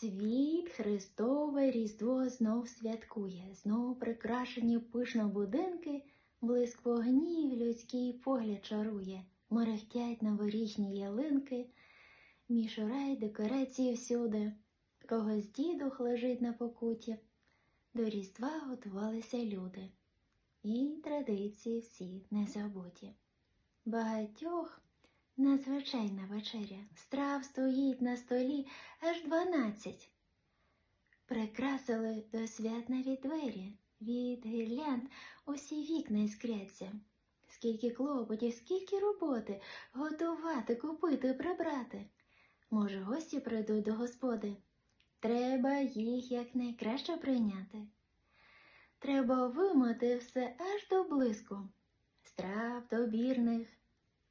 Світ Христове Різдво знов святкує, знов прикрашені пишно будинки, блиск вогнів людський погляд чарує, мерехтять новорічні ялинки, мішура й декорації всюди, когось дідух лежить на покуті, до Різдва готувалися люди, і традиції всі не забуті. Багатьох надзвичайна вечеря, страв стоїть на столі аж дванадцять. Прикрасили до свят навіть двері, від гірлянд усі вікна іскряться. Скільки клопотів, скільки роботи готувати, купити, прибрати. Може, гості прийдуть до господи. Треба їх якнайкраще прийняти. Треба вимити все аж до блиску, страв добірних,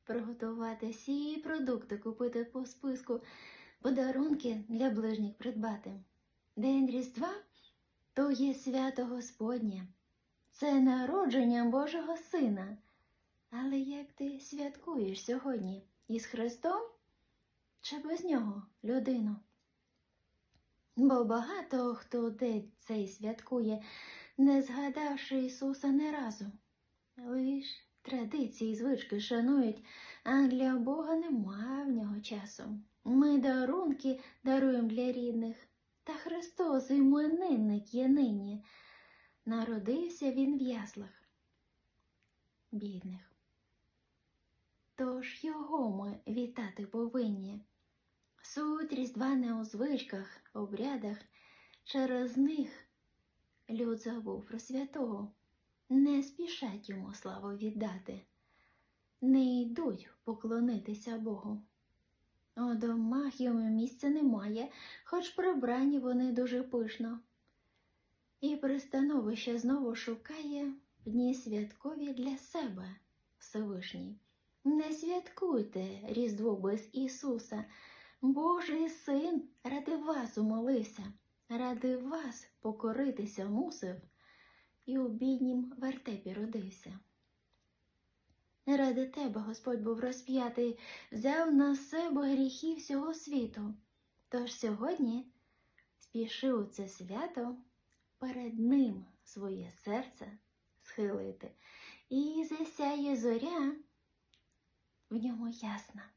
приготувати всі продукти, купити по списку, подарунки для ближніх придбати. День Різдва то є свято Господнє, це народження Божого Сина. Але як ти святкуєш сьогодні із Христом чи без нього людину? Бо багато хто день цей святкує, не згадавши Ісуса не разу. Лиш традиції звички шанують, а для Бога нема в нього часу. Ми дарунки даруємо для рідних, та Христос іменинник є нині. Народився він в яслах бідних. Тож його ми вітати повинні. Суть різдва не у звичках, обрядах, через них люд забув про святого, не спішать йому славу віддати, не йдуть поклонитися Богу. У домах йому місця немає, хоч прибрані вони дуже пишно. І пристановище знову шукає дні святкові для себе Всевишній. Не святкуйте Різдво без Ісуса. Божий син ради вас умолився, ради вас покоритися мусив і у біднім вертепі родився. Ради тебе Господь був розп'ятий, взяв на себе гріхи всього світу. Тож сьогодні спіши у це свято перед ним своє серце схилити, і засяє зоря в ньому ясна,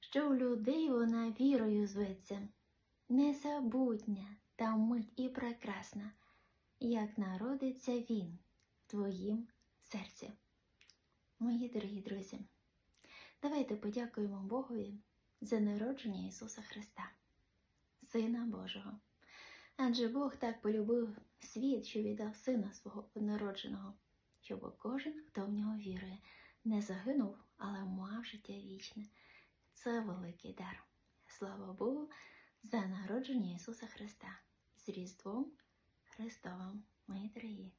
що в людей вона вірою зветься, незабутня та мить і прекрасна, як народиться він в твоїм серці. Мої дорогі друзі, давайте подякуємо Богові за народження Ісуса Христа, Сина Божого. Адже Бог так полюбив світ, що віддав Сина свого однородженого, щоб кожен, хто в нього вірує, не загинув, але мав життя вічне. Це великий дар. Слава Богу, за народження Ісуса Христа з Різдвом Христовим, мої дорогі.